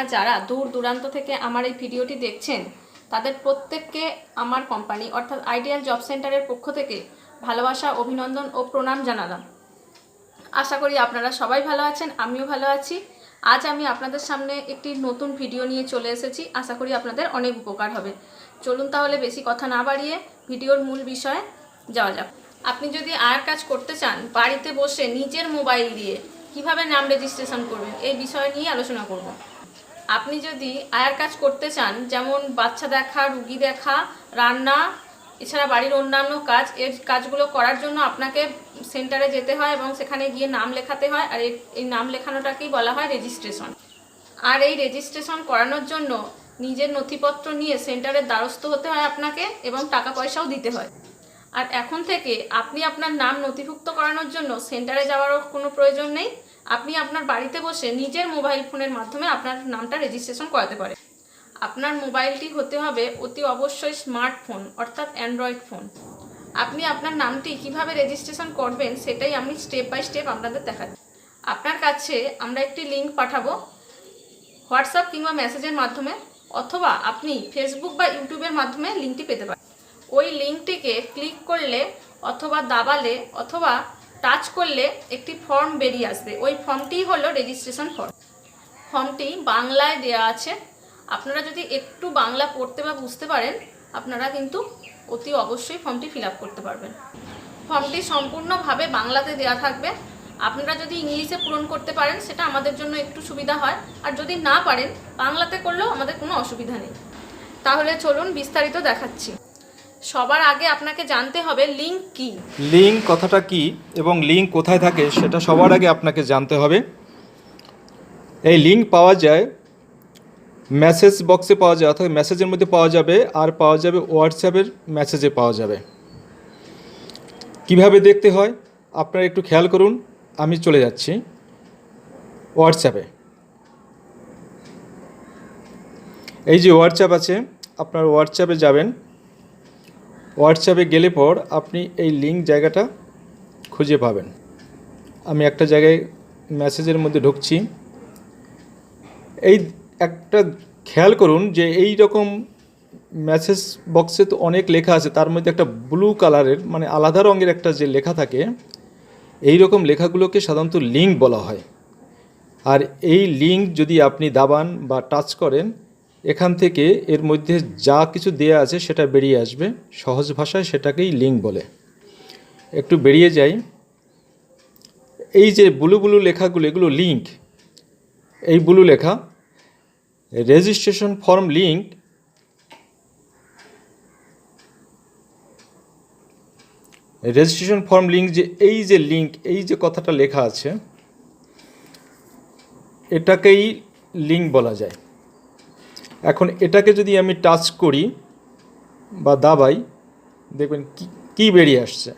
আপনারা যারা দূর দূরান্ত থেকে আমার এই ভিডিওটি দেখছেন, তাদের প্রত্যেককে আমার কোম্পানি অর্থাৎ আইডিয়াল জব সেন্টারের পক্ষ থেকে ভালোবাসা, অভিনন্দন ও প্রণাম জানালাম। আশা করি আপনারা সবাই ভালো আছেন, আমিও ভালো আছি। আজ আমি আপনাদের সামনে একটি নতুন ভিডিও নিয়ে চলে এসেছি, আশা করি আপনাদের অনেক উপকার হবে। চলুন তাহলে বেশি কথা না বাড়িয়ে ভিডিওর মূল বিষয়ে যাওয়া যাক। আপনি যদি আয়ার কাজ করতে চান, বাড়িতে বসে নিজের মোবাইল দিয়ে কীভাবে নাম রেজিস্ট্রেশন করবেন, এই বিষয় নিয়ে আলোচনা করব। আপনি যদি আয়ার কাজ করতে চান, যেমন বাচ্চা দেখা, রুগী দেখা, রান্না, এছাড়া বাড়ির অন্যান্য কাজ, এর কাজগুলো করার জন্য আপনাকে সেন্টারে যেতে হয় এবং সেখানে গিয়ে নাম লেখাতে হয়। আর এই- নাম লেখানোটাকেই বলা হয় রেজিস্ট্রেশন। আর এই রেজিস্ট্রেশন করানোর জন্য নিজের নথিপত্র নিয়ে সেন্টারের দ্বারস্থ হতে হয় আপনাকে এবং টাকা পয়সাও দিতে হয়। আর এখন থেকে আপনি আপনার নাম নথিভুক্ত করানোর জন্য সেন্টারে যাওয়ারও কোনো প্রয়োজন নেই। আপনি আপনার বাড়িতে বসে নিজের মোবাইল ফোনের মাধ্যমে আপনার নামটা রেজিস্ট্রেশন করাতে পারেন। আপনার মোবাইলটি হতে হবে অতি অবশ্যই স্মার্টফোন অর্থাৎ অ্যান্ড্রয়েড ফোন আপনি আপনার নামটি কীভাবে রেজিস্ট্রেশন করবেন সেটাই আমি স্টেপ বাই স্টেপ আপনাদের দেখাচ্ছি। আপনার কাছে আমরা একটি লিঙ্ক পাঠাবো হোয়াটসঅ্যাপ কিংবা মেসেজের মাধ্যমে, অথবা আপনি ফেসবুক বা ইউটিউবের মাধ্যমে লিঙ্কটি পেতে পারেন। ওই লিঙ্কটিকে ক্লিক করলে, অথবা দাবালে, অথবা টাচ করলে একটি ফর্ম বেরিয়ে আসবে। ওই ফর্মটিই হলো রেজিস্ট্রেশন ফর্ম ফর্মটি বাংলায় দেওয়া আছে। আপনারা যদি একটু বাংলা পড়তে বা বুঝতে পারেন, আপনারা কিন্তু অতি অবশ্যই ফর্মটি ফিল করতে পারবেন। ফর্মটি সম্পূর্ণভাবে বাংলাতে দেওয়া থাকবে। আপনারা যদি ইংলিশে পূরণ করতে পারেন, সেটা আমাদের জন্য একটু সুবিধা হয়। আর যদি না পারেন, বাংলাতে করলেও আমাদের কোনো অসুবিধা নেই। তাহলে চলুন বিস্তারিত দেখাচ্ছি। সবার আগে আপনাকে জানতে হবে লিঙ্ক কি। লিঙ্ক কথাটা কি এবং লিঙ্ক কোথায় থাকে সেটা সবার আগে আপনাকে জানতে হবে। এই লিঙ্ক পাওয়া যায় মেসেজ বক্সে পাওয়া যায় অর্থাৎ মেসেজের মধ্যে পাওয়া যাবে আর পাওয়া যাবে হোয়াটসঅ্যাপের মেসেজে পাওয়া যাবে। কীভাবে দেখতে হয়? আপনারা একটু খেয়াল করুন, আমি চলে যাচ্ছি হোয়াটসঅ্যাপে এই যে হোয়াটসঅ্যাপ আছে, আপনার হোয়াটসঅ্যাপে যাবেন। হোয়াটসঅ্যাপে গেলে পর আপনি এই লিঙ্ক জায়গাটা খুঁজে পাবেন। আমি একটা জায়গায় মেসেজের মধ্যে ঢুকছি। এই একটা খেয়াল করুন যে এই রকম মেসেজ বক্সে তো অনেক লেখা আছে, তার মধ্যে একটা ব্লু কালারের মানে আলাদা রঙের একটা যে লেখা থাকে এই রকম লেখাগুলোকে সাধারণত লিঙ্ক বলা হয়। আর এই লিঙ্ক যদি আপনি দাবান বা টাচ করেন এখান থেকে এর মধ্যে যা কিছু দেয়া আছে সেটা বেরিয়ে আসবে। সহজ ভাষায় সেটাকেই লিঙ্ক বলে। একটু বেরিয়ে যাই। এই যে বুলু বুলু লেখাগুলো, এগুলো লিঙ্ক। এই বুলু লেখা, registration form link, registration form link যে এই যে লিঙ্ক, এই যে কথাটা লেখা আছে, এটাকেই লিঙ্ক বলা যায়। এখন এটাকে যদি আমি টাচ করি বা দাবাই, দেখবেন কি, কী বেরিয়ে আসছে?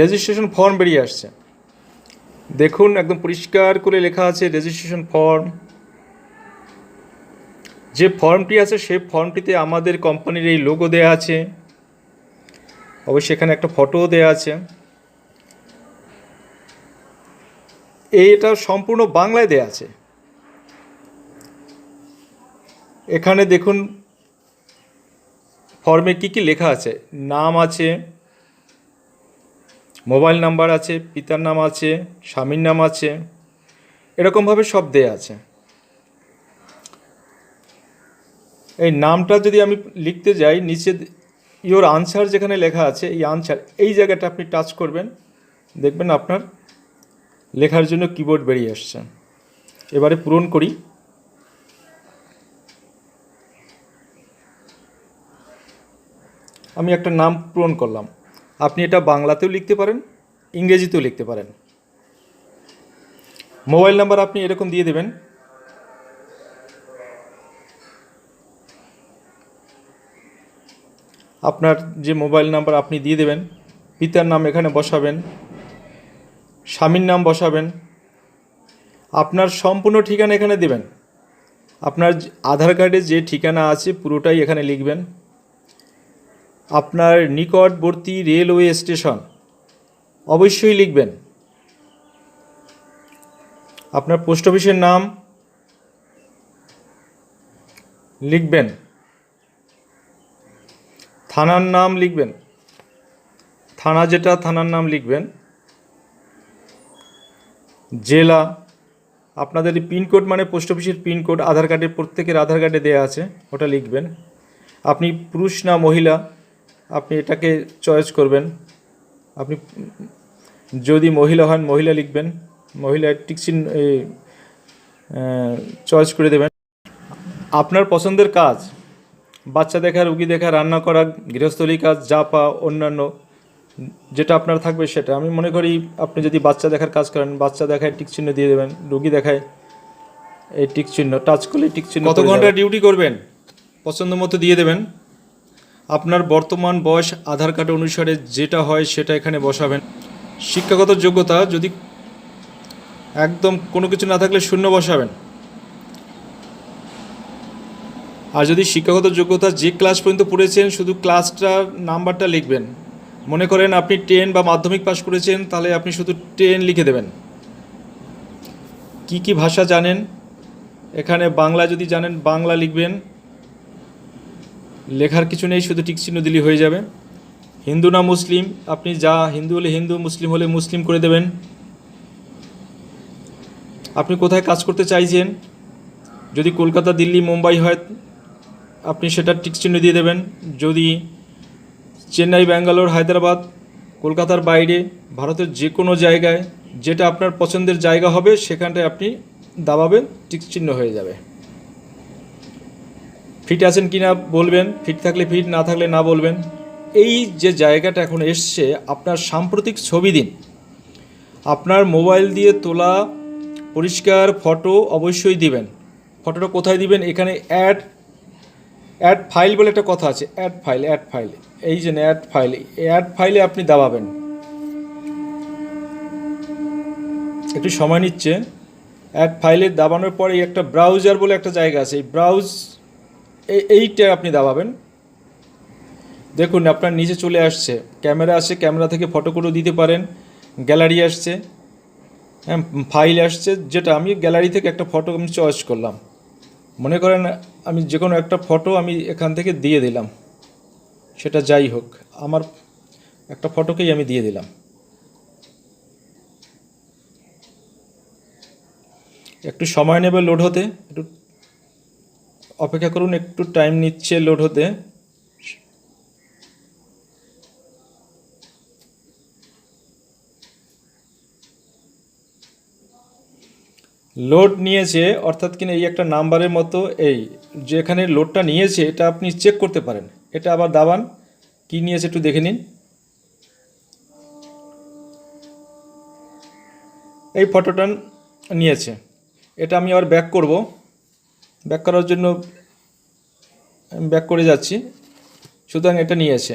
রেজিস্ট্রেশন ফর্ম বেরিয়ে আসছে। দেখুন, একদম পরিষ্কার করে লেখা আছে রেজিস্ট্রেশন ফর্ম যে ফর্মটি আছে সেই ফর্মটিতে আমাদের কোম্পানির এই লোগো দেয়া আছে। অবশ্যই এখানে একটা ফটোও দেয়া আছে। এইটা সম্পূর্ণ বাংলায় দেয়া আছে। এখানে দেখুন, ফর্মে কি কি লেখা আছে? নাম আছে, মোবাইল নাম্বার আছে, পিতার নাম আছে, স্বামীর নাম আছে, এরকমভাবে সব দেয়া আছে। এই নামটা যদি আমি লিখতে যাই, নিচে ইওর আনসার যেখানে লেখা আছে, এই আনসার, এই জায়গাটা আপনি টাচ করবেন, দেখবেন আপনার লেখার জন্য কিবোর্ড বেরিয়ে আসছে। এবারে পূরণ করি। আমি একটা নাম পূরণ করলাম। আপনি এটা বাংলাতেও লিখতে পারেন, ইংরেজিতেও লিখতে পারেন। মোবাইল নাম্বার আপনি এরকম দিয়ে দেবেন। আপনার যে মোবাইল নাম্বার আপনি দিয়ে দেবেন, পিতার নাম এখানে বসাবেন। স্বামীর নাম বসাবেন। আপনার সম্পূর্ণ ঠিকানা এখানে দেবেন। আপনার আধার কার্ডে যে ঠিকানা আছে পুরোটাই এখানে লিখবেন। আপনার নিকটবর্তী রেলওয়ে স্টেশন অবশ্যই লিখবেন। আপনার পোস্ট অফিসের নাম লিখবেন। থানার নাম লিখবেন। থানা যেটা, থানার নাম লিখবেন। জেলা, আপনাদের পিনকোড মানে পোস্ট অফিসের পিনকোড আধার কার্ডের প্রত্যেকের আধার কার্ডে দেওয়া আছে, ওটা লিখবেন। আপনি পুরুষ না মহিলা, আপনি এটাকে চয়েস করবেন। আপনি যদি মহিলা হন, মহিলা লিখবেন, মহিলা টিকচিন চয়েস করে দেবেন। আপনার পছন্দের কাজ, বাচ্চা দেখা, রুগী দেখা, রান্না করা, গৃহস্থলী কাজ জাপা অন্যান্য যেটা আপনার থাকবে সেটা। আমি মনে করি আপনি যদি বাচ্চা দেখার কাজ করেন বাচ্চা দেখায় টিক চিহ্ন দিয়ে দেবেন রুগী দেখায় এই টিক চিহ্ন টাচ করলে টিক চিহ্ন কত ঘণ্টা ডিউটি করবেন? পছন্দ মতো দিয়ে দেবেন। আপনার বর্তমান বয়স আধার কার্ড অনুসারে যেটা হয় সেটা এখানে বসাবেন। শিক্ষাগত যোগ্যতা যদি একদম কোনো কিছু না থাকলে শূন্য বসাবেন। আর যদি শিক্ষাগত যোগ্যতা যে ক্লাস পর্যন্ত পড়েছেন শুধু ক্লাসটার নাম্বারটা লিখবেন। মনে করেন আপনি টেন বা মাধ্যমিক পাশ করেছেন, তাহলে আপনি শুধু টেন লিখে দেবেন। কি কি ভাষা জানেন? এখানে বাংলা যদি জানেন, বাংলা লিখবেন। লেখার কিছু নেই, শুধু টিক চিহ্ন দিলেই হয়ে যাবে। হিন্দু না মুসলিম, আপনি যা হিন্দু হলে হিন্দু, মুসলিম হলে মুসলিম করে দেবেন। আপনি কোথায় কাজ করতে চাইছেন? যদি কলকাতা, দিল্লি, মুম্বাই হয়, আপনি সেটা টিক চিহ্ন দিয়ে দেবেন। যদি চেন্নাই, ব্যাঙ্গালোর, হায়দ্রাবাদ, কলকাতার বাইরে, ভারতের যে কোনো জায়গায় যেটা আপনার পছন্দের জায়গা হবে, সেখানটায় আপনি দাবাবেন চিহ্ন হয়ে যাবে। ফিট আছেন কি না বলবেন ফিট থাকলে ফিট না থাকলে না বলবেন। এই যে জায়গাটা এখন এসছে, আপনার সাম্প্রতিক ছবি দিন। আপনার মোবাইল দিয়ে তোলা, পরিষ্কার ফটো অবশ্যই দিবেন। ফটোটা কোথায় দিবেন? এখানে অ্যাড অ্যাড ফাইল বলে একটা কথা আছে অ্যাড ফাইল অ্যাড ফাইল এই যে অ্যাড ফাইল অ্যাড ফাইলে আপনি দাবাবেন। একটু সময় নিচ্ছে। অ্যাড ফাইলে দাবানোর পরে একটা ব্রাউজার বলে একটা জায়গা আছে, এই ব্রাউজ এই এইটা আপনি দাবাবেন। দেখুন, আপনার নিচে চলে আসছে। ক্যামেরা আসছে ক্যামেরা থেকে ফটো দিতে পারেন। গ্যালারি আসছে। হ্যাঁ ফাইল আসছে, যেটা আমি গ্যালারি থেকে একটা ফটো আমি চয়েস করলাম। মনে করেন, আমি যে কোনো একটা ফটো আমি এখান থেকে দিয়ে দিলাম। সেটা যাই হোক, আমার একটা ফটোকেই আমি দিয়ে দিলাম। একটু সময় নেবে লোড হতে, একটু অপেক্ষা করুন, একটু টাইম নিচ্ছে লোড হতে। লোড নিয়েছে, অর্থাৎ কিনা এই একটা নাম্বারের মতো এই, যেখানে লোডটা নিয়েছে, এটা আপনি চেক করতে পারেন। এটা আবার দাবান। কি নিয়েছে একটু দেখে নিন। এই ফটোটা নিয়েছে। এটা আমি আবার ব্যাক করব। ব্যাক করার জন্য ব্যাক করে যাচ্ছি। সুতরাং এটা নিয়েছে।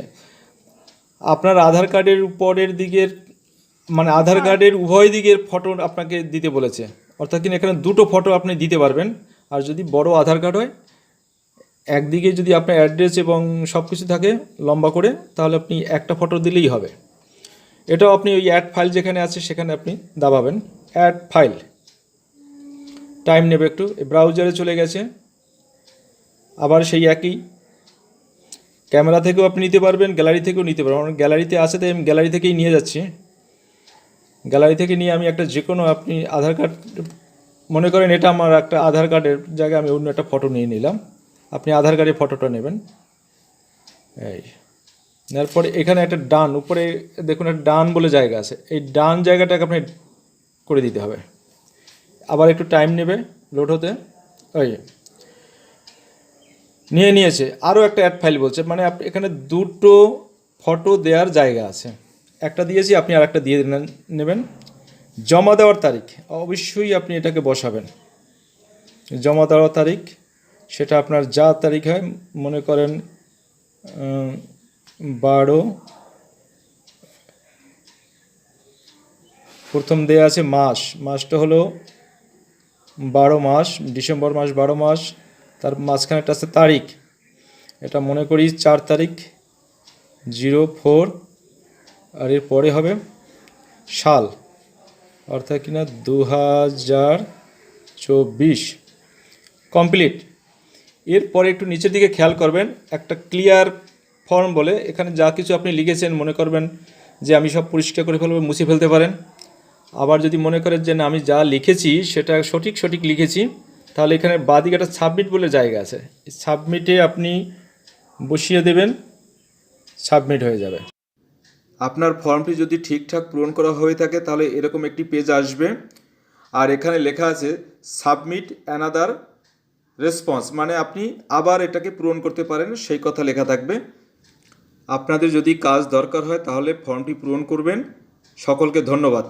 আপনার আধার কার্ডের উপরের দিকের মানে আধার কার্ডের উভয় দিকের ফটো আপনাকে দিতে বলেছে। অর্থাৎ কিনা এখানে দুটো ফটো আপনি দিতে পারবেন। আর যদি বড় আধার কার্ড হয় একদিকে যদি আপনার অ্যাড্রেস এবং সব কিছু থাকে লম্বা করে, তাহলে আপনি একটা ফটো দিলেই হবে। এটাও আপনি ওই অ্যাড ফাইল যেখানে আছে সেখানে আপনি দাবাবেন। অ্যাড ফাইল টাইম নেবে একটু। ব্রাউজারে চলে গেছে। আবার সেই একই। ক্যামেরা থেকেও আপনি নিতে পারবেন গ্যালারি থেকেও নিতে পারবেন। গ্যালারিতে আছে, তাই আমি গ্যালারি থেকেই নিয়ে যাচ্ছি। গ্যালারি থেকে নিয়ে আমি একটা যে কোনো আপনি আধার কার্ড মনে করেন এটা আমার একটা আধার কার্ডের জায়গায় আমি অন্য একটা ফটো নিয়ে নিলাম। আপনি আধার কার্ডের ফটোটা নেবেন। এই। নেওয়ার পরে এখানে একটা ডান, উপরে দেখুন একটা ডান বলে জায়গা আছে। এই ডান জায়গাটাকে আপনি করে দিতে হবে। আবার একটু টাইম নেবে লোড হতে। ওই নিয়ে নিয়েছে। আরও একটা অ্যাড ফাইল বলছে মানে আপ- এখানে দুটো ফটো দেওয়ার জায়গা আছে। একটা দিয়েছি, আপনি আর একটা দিয়ে নেবেন। জমা দেওয়ার তারিখ। অবশ্যই আপনি এটাকে বসাবেন। জমা দেওয়ার তারিখ সেটা আপনার যা তারিখ হয়, মনে করেন বারো, প্রথম দেয়া আছে মাস। মাসটা হলো বারো মাস, ডিসেম্বর মাস বারো মাস, তার মাঝখানে একটা আছে তারিখ। এটা মনে করি চার তারিখ, জিরো, ফোর, আর এর পরে হবে সাল। অর্থাৎ কিনা দু হাজার চব্বিশ। কমপ্লিট। এরপরে একটু নিচের দিকে খেয়াল করবেন, একটা ক্লিয়ার ফর্ম বলে, এখানে যা কিছু আপনি লিখেছেন মনে করবেন যে আমি সব পরিষ্কার করে ফেলব, মুছে ফেলতে পারেন। আবার যদি মনে করেন যে না, আমি যা লিখেছি সেটা সঠিক সঠিক লিখেছি, তাহলে এখানে বাদিকে একটা সাবমিট বলে জায়গা আছে। সাবমিটে আপনি বসিয়ে দেবেন সাবমিট হয়ে যাবে। আপনার ফর্মটি যদি ঠিকঠাক পূরণ করা হয়ে থাকে, তাহলে এরকম একটি পেজ আসবে। আর এখানে লেখা আছে সাবমিট অ্যানাদার রেসপন্স মানে আপনি আবার এটাকে পূরণ করতে পারেন, সেই কথা লেখা থাকবে। আপনাদের যদি কাজ দরকার হয়, তাহলে ফর্মটি পূরণ করবেন। সকলকে ধন্যবাদ।